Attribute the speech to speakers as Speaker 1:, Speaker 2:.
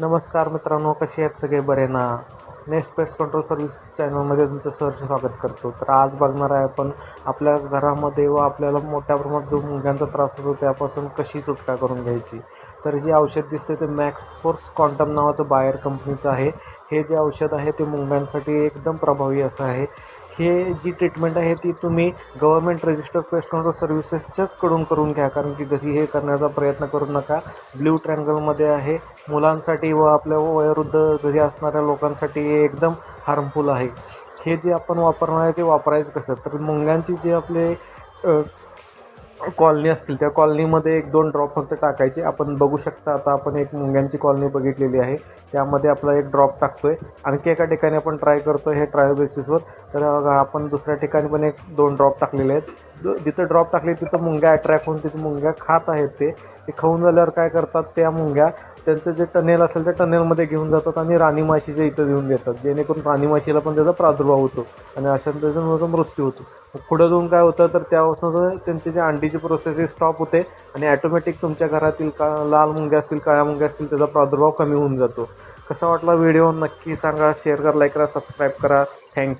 Speaker 1: नमस्कार मित्रांनो कसे आहेत सगळे? बरे ना? नेक्स्ट पेस्ट कंट्रोल सर्व्हिस चॅनलमध्ये तुमचं सहर्ष स्वागत करतो. तर आज बघणार आहे आपण आपल्या घरामध्ये व आपल्याला मोठ्या प्रमाणात जो मुंग्यांचा त्रास होतो त्यापासून कशी सुटका करून घ्यायची. तर जे औषध दिसते ते मॅक्स फोर्स क्वांटम नावाचं बायर कंपनीचं आहे. हे जे औषध आहे ते मुंग्यांसाठी एकदम प्रभावी असं आहे. हे जी ट्रीटमेंट आहे ती तुम्ही गव्हर्मेंट रजिस्टर पेस्ट कंट्रोल सर्व्हिसेसच्याच कडून करून घ्या. कारण की घरी हे करण्याचा प्रयत्न करू नका. ब्ल्यू ट्रँगलमध्ये आहे. मुलांसाठी व आपल्या वयोवृद्ध घरी असणाऱ्या लोकांसाठी हे एकदम हार्मफुल आहे. हे जे आपण वापरणार आहे ते वापरायचं कसं? तर मुंग्यांची जे आपले कॉलनी असतील त्या कॉलनीमध्ये एक दोन ड्रॉप फक्त टाकायचे. आपण बघू शकता आता आपण एक मुंग्यांची कॉलनी बघितलेली आहे. त्यामध्ये आपला एक ड्रॉप टाकतो आहे आणखी एका ठिकाणी आपण ट्राय करतो हे ट्रायल बेसिसवर तर आपण दुसऱ्या ठिकाणी पण एक दोन ड्रॉप टाकलेले आहेत. जिथं ड्रॉप टाकले तिथं मुंग्या अट्रॅक्ट होऊन तिथे मुंग्या खात आहेत ते. ते खाऊन झाल्यावर काय करतात त्या मुंग्या त्यांचं जे टनेल असेल त्या टनेलमध्ये घेऊन जातात आणि राणी इथं देऊन देतात जेणेकरून राणी माशीला पण त्याचा प्रादुर्भाव होतो आणि अशा त्याचा मृत्यू होतो. मग पुढं जाऊन काय होतं तर त्यापासून त्यांची जे अंडीची प्रोसेस स्टॉप होते आणि ॲटोमॅटिक तुमच्या घरातील का लाल मुंग्या असतील काळ्या मुंग्या असतील त्याचा प्रादुर्भाव कमी होऊन जातो. कसा वाटला व्हिडिओ? नक्की सांगा. शेअर करा लाईक करा सबस्क्राईब करा. थँक्यू